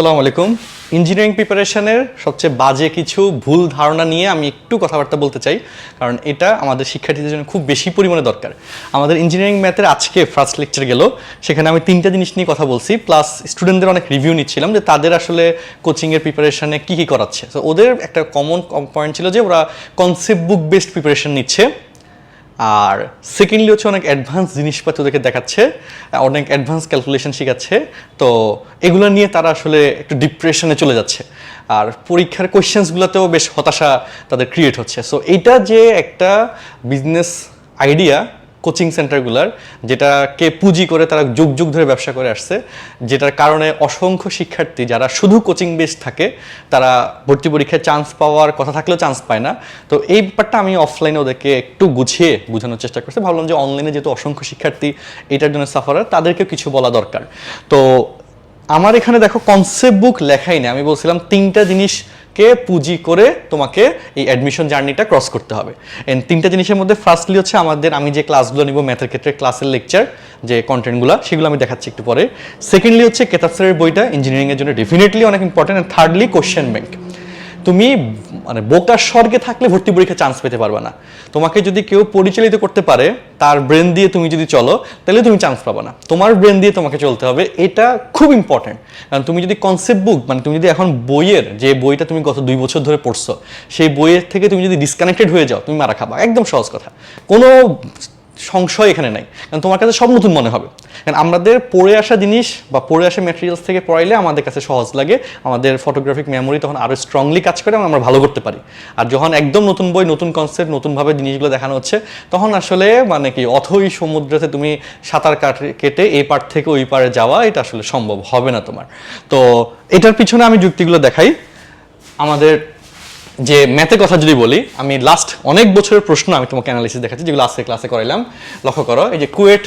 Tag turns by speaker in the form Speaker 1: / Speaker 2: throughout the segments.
Speaker 1: আসসালামু আলাইকুম। ইঞ্জিনিয়ারিং প্রিপারেশনের সবচেয়ে বাজে কিছু ভুল ধারণা নিয়ে আমি একটু কথাবার্তা বলতে চাই, কারণ এটা আমাদের শিক্ষার্থীদের জন্য খুব বেশি পরিমাণে দরকার। আমাদের ইঞ্জিনিয়ারিং ম্যাথের আজকে ফার্স্ট লেকচার গেল, সেখানে আমি তিনটা জিনিস নিয়ে কথা বলছি প্লাস স্টুডেন্টদের অনেক রিভিউ নিচ্ছিলাম যে তাদের আসলে কোচিংয়ের প্রিপারেশনে কী কী করাচ্ছে। তো ওদের একটা কমন পয়েন্ট ছিল যে ওরা কনসেপ্ট বুক বেসড প্রিপারেশন নিচ্ছে। আর সেকেন্ডলি হচ্ছে অনেক অ্যাডভান্স জিনিসপাতি ওদেরকে দেখাচ্ছে অনেক অ্যাডভান্স ক্যালকুলেশন শেখাচ্ছে। তো এগুলো নিয়ে তারা আসলে একটু ডিপ্রেশনে চলে যাচ্ছে। আর পরীক্ষার কোয়েশ্চেন্সগুলোতেও বেশ হতাশা তাদের ক্রিয়েট হচ্ছে। সো এইটা যে একটা বিজনেস আইডিয়া কোচিং সেন্টারগুলার, যেটাকে পুঁজি করে তারা যুগ যুগ ধরে ব্যবসা করে আসছে, যেটার কারণে অসংখ্য শিক্ষার্থী যারা শুধু কোচিং বেস থাকে, তারা ভর্তি পরীক্ষায় চান্স পাওয়ার কথা থাকলেও চান্স পায় না। তো এই ব্যাপারটা আমি অফলাইনে ওদেরকে একটু গুছিয়ে বোঝানোর চেষ্টা করছি। ভাবলাম যে অনলাইনে যেহেতু অসংখ্য শিক্ষার্থী এটার জন্য সাফারার তাদেরকেও কিছু বলা দরকার। তো আমার এখানে দেখো কনসেপ্ট বুক লেখাই নেই। আমি বলছিলাম তিনটা জিনিসকে পুঁজি করে তোমাকে এই অ্যাডমিশন জার্নিটা ক্রস করতে হবে? এন্ড তিনটা জিনিসের মধ্যে ফার্স্টলি হচ্ছে আমাদের, আমি যে ক্লাসগুলো নিব ম্যাথের ক্ষেত্রে ক্লাসের লেকচার যে কন্টেন্টগুলো সেগুলো আমি দেখাচ্ছি একটু পরে। সেকেন্ডলি হচ্ছে কেতাব স্যারের বইটা ইঞ্জিনিয়ারিংয়ের জন্য ডেফিনেটলি অনেক ইম্পর্টেন্ট থার্ডলি কোশ্চেন ব্যাংক তুমি মানে বোকার স্বর্গে থাকলে ভর্তি পরীক্ষা চান্স পেতে পারবে না। তোমাকে যদি কেউ পরিচালিত করতে পারে, তার ব্রেন দিয়ে তুমি যদি চলো, তাহলে তুমি চান্স পাবে না। তোমার ব্রেন দিয়ে তোমাকে চলতে হবে, এটা খুব ইম্পর্টেন্ট কারণ তুমি যদি কনসেপ্ট বুক মানে তুমি যদি এখন বইয়ের, যে বইটা তুমি গত দুই বছর ধরে পড়ছো, সেই বইয়ের থেকে তুমি যদি ডিসকানেক্টেড হয়ে যাও, তুমি মারা খাবা। একদম সহজ কথা। কোনো সংশয় এখানে নাই। কারণ তোমার কাছে সব নতুন মনে হবে। কারণ আমাদের পড়ে আসা জিনিস বা পড়ে আসা ম্যাটেরিয়ালস থেকে পড়াইলে আমাদের কাছে সহজ লাগে। আমাদের ফটোগ্রাফিক মেমোরি তখন আরও স্ট্রংলি কাজ করে আমরা ভালো করতে পারি। আর যখন একদম নতুন বই, নতুন কনসেপ্ট নতুনভাবে জিনিসগুলো দেখানো হচ্ছে, তখন আসলে মানে কি, অথই সমুদ্রেতে তুমি সাঁতার কাট, কেটে এই পার থেকে ওই পারে যাওয়া, এটা আসলে সম্ভব হবে না তোমার। তো এটার পিছনে আমি যুক্তিগুলো দেখাই। আমাদের যে ম্যাথের কথা যদি বলি, আমি লাস্ট অনেক বছরের প্রশ্ন আমি তোমাকে অ্যানালিসিস দেখাচ্ছি, যেগুলো আজকে ক্লাসে করাইলাম। লক্ষ্য করো, এই যে কুয়েট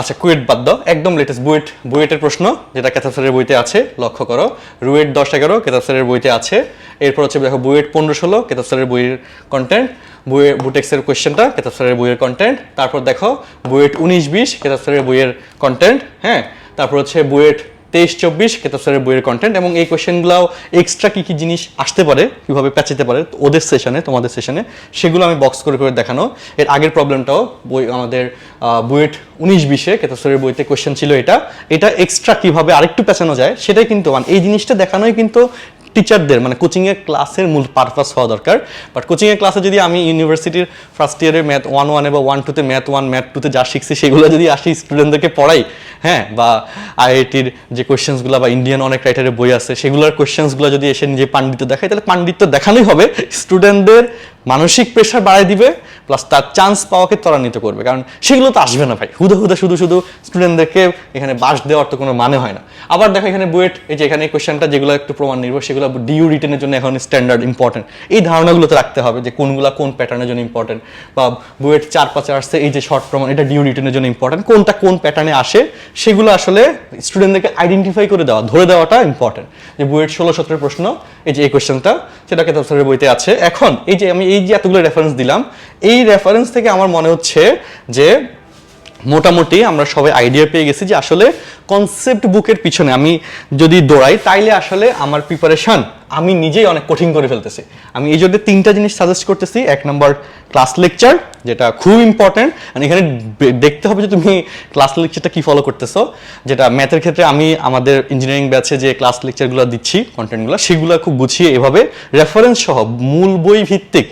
Speaker 1: আচ্ছা কুয়েট বাদ দাও, একদম লেটেস্ট বুয়েট, বুয়েটের প্রশ্ন, যেটা ক্যাথাসারের বইতে আছে, লক্ষ্য করো। রুয়েট দশ এগারো কেতাবসারের বইতে আছে। এরপর হচ্ছে দেখো বুয়েট পনেরো ষোলো কেতাবসারের বইয়ের কন্টেন্ট বুয়ে, বুটেক্সের কোয়েশ্চেনটা কেতাবসারের বইয়ের কন্টেন্ট তারপর দেখো, বুয়েট উনিশ বিশ কেতাবসারের বইয়ের কন্টেন্ট হ্যাঁ? তারপর হচ্ছে বুয়েট তেইশ চব্বিশ কেতাসরের বইয়ের কন্টেন্ট এবং এই কোয়েশ্চেনগুলো এক্সট্রা কী কী জিনিস আসতে পারে, কীভাবে প্যাচাতে পারে ওদের সেশনে তোমাদের সেশনে সেগুলো আমি বক্স করে করে দেখানো। এর আগের প্রবলেমটাও বই, আমাদের বুয়েট উনিশ বিশে কেতাসরের বইতে কোয়েশ্চেন ছিল এটা। এটা এক্সট্রা কীভাবে আরেকটু প্যাচানো যায়, সেটাই কিন্তু মানে এই জিনিসটা দেখানোই কিন্তু টিচারদের মানে কোচিংয়ে ক্লাসের মূল পারপাস হওয়া দরকার। বাট কোচিংয়ের ক্লাসে যদি আমি ইউনিভার্সিটির ফার্স্ট ইয়ারে ম্যাথ ওয়ান ওয়ানে বা ওয়ান টুতে ম্যাথ ওয়ান ম্যাথ টুতে যা শিখছি, সেগুলো যদি আসি স্টুডেন্টদেরকে পড়াই হ্যাঁ বা আইআইটির যে কোয়েশ্চেন্সগুলো বা ইন্ডিয়ান অনেক রাইটারের বই আছে, সেগুলোর কোয়েশ্চেন্সগুলো যদি এসে নিজে পাণ্ডিত্য দেখায় তাহলে পাণ্ডিত্য দেখানোই হবে। স্টুডেন্টদের মানসিক প্রেশার বাড়ায় দিবে প্লাস তার চান্স পাওয়াকে ত্বরান্বিত করবে। কারণ সেগুলো তো আসবে না ভাই। হুদে হুদে শুধু শুধু স্টুডেন্টদেরকে এখানে বাস দেওয়ার তো কোনো মানে হয় না। আবার দেখো এখানে বুয়েট, এই যে এখানে কোয়েশ্চেনটা যেগুলো একটু প্রমাণ নির্ভর সেগুলো ডিউ রিটেনের জন্য এখন স্ট্যান্ডার্ড ইম্পর্টেন্ট এই ধারণাগুলো তো রাখতে হবে যে কোনগুলো কোন প্যাটার্নের জন্য ইম্পর্টেন্ট বা বুয়েট চার পাঁচে আসছে, এই যে শর্ট প্রমাণ, এটা ডিউ রিটেনের জন্য ইম্পর্টেন্ট কোনটা কোন প্যাটার্নে আসে, সেগুলো আসলে স্টুডেন্টদেরকে আইডেন্টিফাই করে দেওয়া, ধরে দেওয়াটা ইম্পর্টেন্ট যে বুয়েট ষোলো সতেরো প্রশ্ন, এই যে এই কোয়েশ্চেনটা সেটা কেতাব স্যারের বইতে আছে। এখন, এই যে আমি এই যে এতগুলো রেফারেন্স দিলাম, এই রেফারেন্স থেকে আমার মনে হচ্ছে যে মোটামুটি আমরা সবাই আইডিয়া পেয়ে গেছি যে আসলে কনসেপ্ট বুকের পিছনে আমি যদি দৌড়াই, তাইলে আসলে আমার প্রিপারেশন আমি নিজেই অনেক কঠিন করে ফেলতেছি। আমি এই জন্য তিনটা জিনিস সাজেস্ট করতেছি। এক নম্বর ক্লাস লেকচার যেটা খুব ইম্পর্টেন্ট এখানে দেখতে হবে যে তুমি ক্লাস লেকচারটা কি ফলো করতেছো। যেটা ম্যাথের ক্ষেত্রে আমি আমাদের ইঞ্জিনিয়ারিং ব্যাচে যে ক্লাস লেকচারগুলো দিচ্ছি কন্টেন্টগুলো সেগুলো খুব গুছিয়ে এভাবে রেফারেন্স সহ মূল বই ভিত্তিক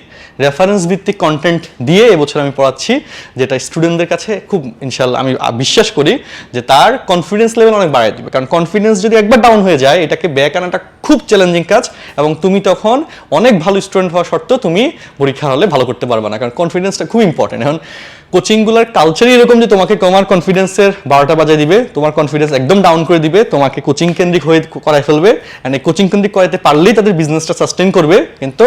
Speaker 1: রেফারেন্স ভিত্তিক কন্টেন্ট দিয়ে এবছর আমি পড়াচ্ছি, যেটা স্টুডেন্টদের কাছে খুব ইনশাল্লাহ আমি বিশ্বাস করি যে তার কনফিডেন্স লেভেল অনেক বাড়িয়ে দেবে। কারণ কনফিডেন্স যদি একবার ডাউন হয়ে যায়, এটাকে ব্যাক আনাটা খুব চ্যালেঞ্জিং কাজ এবং তুমি তখন অনেক ভালো স্টুডেন্ট হওয়া সত্ত্বেও তুমি পরীক্ষা হলে ভালো করতে পারবে না। কারণ কনফিডেন্সটা খুব ইম্পর্টেন্ট এখন কোচিংগুলোর কালচারই এরকম যে তোমাকে তোমার কনফিডেন্সের বারোটা বাজায় দিবে, তোমার কনফিডেন্স একদম ডাউন করে দিবে, তোমাকে কোচিং কেন্দ্রিক হয়ে করায় ফেলবে। অ্যান্ড এই কোচিং কেন্দ্রিক করাতে পারলেই তাদের বিজনেসটা সাস্টেন করবে। কিন্তু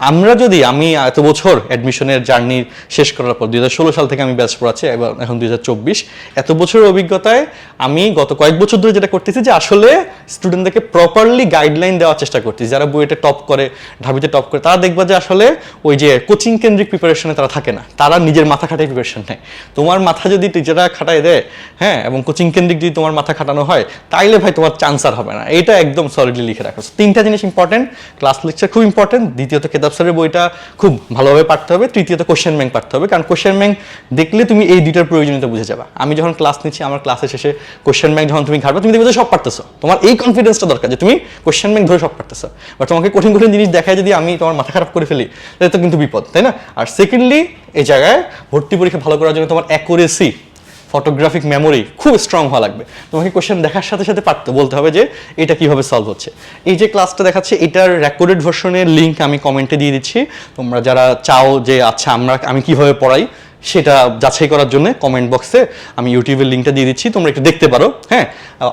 Speaker 1: আমরা যদি, আমি এত বছর অ্যাডমিশনের জার্নি শেষ করার পর দু হাজার ষোলো সাল থেকে আমি ব্যাচ পড়াচ্ছি, এবার এখন দুই হাজার চব্বিশ, এত বছরের অভিজ্ঞতায় আমি গত কয়েক বছর ধরে যেটা করতেছি যে আসলে স্টুডেন্টদেরকে প্রপারলি গাইডলাইন দেওয়ার চেষ্টা করতেছি। যারা বইয়েতে টপ করে, ঢাবিতে টপ করে, তারা দেখবা যে আসলে ওই যে কোচিং কেন্দ্রিক প্রিপারেশনে তারা থাকে না। তারা নিজের মাথা খাটাই প্রিপারেশন নেয়। তোমার মাথা যদি টিচাররা খাটাই দেয় হ্যাঁ এবং কোচিং কেন্দ্রিক যদি তোমার মাথা খাটানো হয়, তাইলে ভাই তোমার চান্স আর হবে না। এটা একদম সলিডলি লিখে রাখো। তিনটা জিনিস ইম্পর্টেন্ট ক্লাস লেকচার খুব ইম্পর্টেন্ট দ্বিতীয়ত কেতাব স্যারের বইটা খুব ভালোভাবে পাঠতে হবে, তৃতীয়ত কোশ্চেন ব্যাংক পাঠতে হবে, কারণ কোশ্চেন ব্যাংক দেখলে তুমি এই দুইটার প্রয়োজনীয়তা বুঝে যাবে। আমি যখন ক্লাস নিচ্ছি, আমার ক্লাসের শেষে কোশ্চেন ব্যাংক যখন তুমি ঘাটবে, তুমি দেখবে সব পারতেছো। তোমার এই কনফিডেন্সটা দরকার যে তুমি কোশ্চেন ব্যাংক ধরে সব পারতেছো। বা তোমাকে কঠিন কঠিন জিনিস দেখায় যদি আমি তোমার মাথা খারাপ করে ফেলি, তাহলে তো কিন্তু বিপদ, তাই না? আর সেকেন্ডলি এই জায়গায় ভর্তি পরীক্ষা ভালো করার জন্য তোমার অ্যাকুরেসি ফটোগ্রাফিক মেমোরি খুব স্ট্রং হওয়া লাগবে। তোমাকে কোয়েশ্চেন দেখার সাথে সাথে পারতে বলতে হবে যে এটা কীভাবে সলভ হচ্ছে। এই যে ক্লাসটা দেখাচ্ছে, এটার রেকর্ডেড ভার্সনের লিঙ্ক আমি কমেন্টে দিয়ে দিচ্ছি। তোমরা যারা চাও যে আচ্ছা আমরা আমি কীভাবে পড়াই? সেটা যাচাই করার জন্য কমেন্ট বক্সে আমি ইউটিউবের লিঙ্কটা দিয়ে দিচ্ছি, তোমরা একটু দেখতে পারো হ্যাঁ?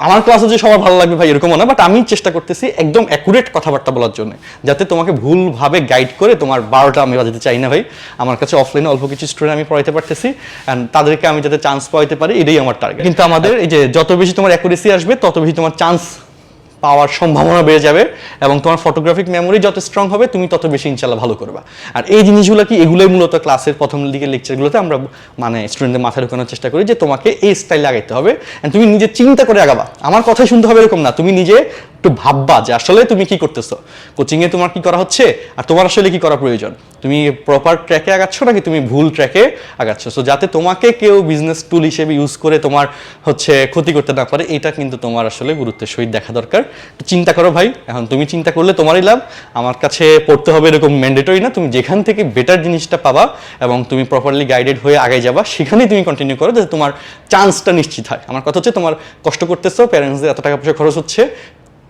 Speaker 1: আমার ক্লাসে যে সবার ভালো লাগবে ভাই, এরকমও না বাট আমি চেষ্টা করতেছি একদম অ্যাকুরেট কথাবার্তা বলার জন্য, যাতে তোমাকে ভুলভাবে গাইড করে তোমার বারোটা আমি বাজাতে চাই না ভাই। আমার কাছে অফলাইনে অল্প কিছু স্টুডেন্ট আমি পড়াইতে পারতেছি অ্যান্ড তাদেরকে আমি যাতে চান্স পাইতে পারি, এটাই আমার টার্গেট কিন্তু আমাদের এই যে, যত বেশি তোমার অ্যাকুরেসি আসবে, তত বেশি তোমার চান্স পাওয়ার সম্ভাবনা বেড়ে যাবে এবং তোমার ফটোগ্রাফিক মেমোরি যত স্ট্রং হবে, তুমি তত বেশি ইনশাল্লাহ ভালো করবা। আর এই জিনিসগুলো কি, এগুলোই মূলত ক্লাসের প্রথম দিকে লেকচারগুলোতে আমরা মানে স্টুডেন্টদের মাথায় ঢোকানোর চেষ্টা করি যে তোমাকে এই স্টাইলে আগাইতে হবে। তুমি নিজে চিন্তা করে আগাবা। আমার কথাই শুনতে হবে এরকম না, তুমি নিজে একটু ভাববা যে আসলে তুমি কি করতেছো? কোচিংয়ে তোমার কি করা হচ্ছে? আর তোমার আসলে কি করা প্রয়োজন? তুমি প্রপার ট্র্যাকে আগাচ্ছ নাকি তুমি ভুল ট্র্যাকে আগাচ্ছ? সো যাতে তোমাকে কেউ বিজনেস টুল হিসেবে ইউজ করে তোমার হচ্ছে ক্ষতি করতে না পারে, এটা কিন্তু তোমার আসলে গুরুত্বের সহিত দেখা দরকার। চিন্তা করো ভাই, এখন তুমি চিন্তা করলে তোমারই লাভ। আমার কাছে পড়তে হবে এরকম ম্যান্ডেটরি না, তুমি যেখান থেকে বেটার জিনিসটা পাবা এবং তুমি প্রপারলি গাইডেড হয়ে আগে যাবা, সেখানেই তুমি কন্টিনিউ করো যাতে তোমার চান্সটা নিশ্চিত হয়। আমার কথা হচ্ছে, তোমার কষ্ট করতেছো প্যারেন্টসদের এত টাকা পয়সা খরচ হচ্ছে,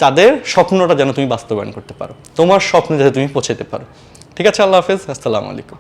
Speaker 1: তাদের স্বপ্নটা যেন তুমি বাস্তবায়ন করতে পারো। তোমার স্বপ্নে যাতে তুমি পৌঁছাতে পারো। ঠিক আছে, আল্লাহ হাফেজ, আসসালামু আলাইকুম।